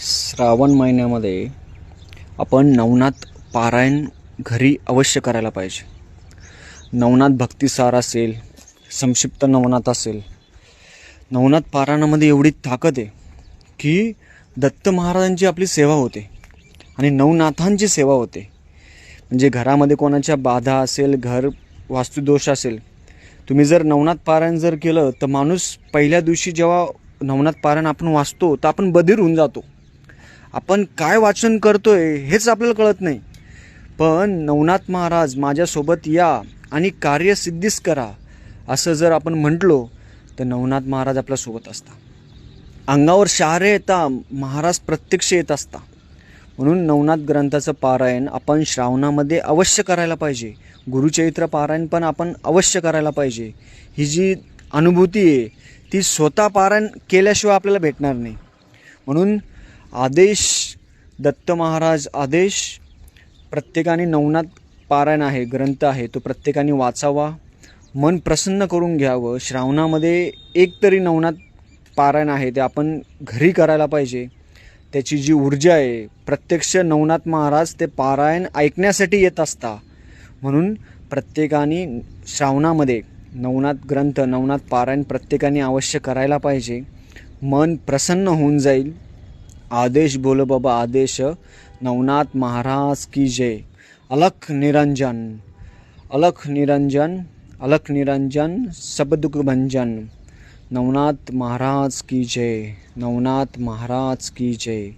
श्रावण महिन्यामध्ये आपण नवनाथ पारायण घरी अवश्य करायला पाहिजे. नवनाथ भक्तिसार असेल संक्षिप्त नवनाथ असेल नवनाथ पारायणामध्ये एवढी ताकद आहे की दत्त महाराजांची आपली सेवा होते आणि नवनाथांची सेवा होते. म्हणजे घरामध्ये कोणाच्या बाधा असेल घर वास्तुदोष असेल तुम्ही जर नवनाथ पारायण जर केलं तर माणूस पहिल्या दिवशी जेव्हा नवनाथ पारायण आपण वाचतो तर आपण बधीर होऊन जातो. आपण काय वाचन करतोय हेच आपल्याला कळत नाही. पण नवनाथ महाराज माझ्यासोबत या आणि कार्य सिद्धीस करा असं जर आपण म्हटलो तर नवनाथ महाराज आपल्यासोबत असता. अंगावर शहारे येता महाराज प्रत्यक्ष येत असता. म्हणून नवनाथ ग्रंथाचं पारायण आपण श्रावणामध्ये अवश्य करायला पाहिजे. गुरुचरित्र पारायण पण आपण अवश्य करायला पाहिजे. ही जी अनुभूती आहे ती स्वतः पारायण केल्याशिवाय आपल्याला भेटणार नाही. म्हणून आदेश दत्त महाराज आदेश प्रत्येकाने नवनाथ पारायण आहे ग्रंथ आहे तो प्रत्येकाने वाचावा. मन प्रसन्न करून घ्यावं. श्रावणामध्ये एक तरी नवनाथ पारायण आहे ते आपण घरी करायला पाहिजे. त्याची जी ऊर्जा आहे प्रत्यक्ष नवनाथ महाराज ते पारायण ऐकण्यासाठी येत असता. म्हणून प्रत्येकाने श्रावणामध्ये नवनाथ ग्रंथ नवनाथ पारायण प्रत्येकाने अवश्य करायला पाहिजे. मन प्रसन्न होऊन जाईल. आदेश बोलो बाबा आदेश. नवनाथ महाराज की जय. अलख निरंजन अलख निरंजन अलख निरंजन सबदुख भंजन. नवनाथ महाराज की जय नवनाथ महाराज की जय.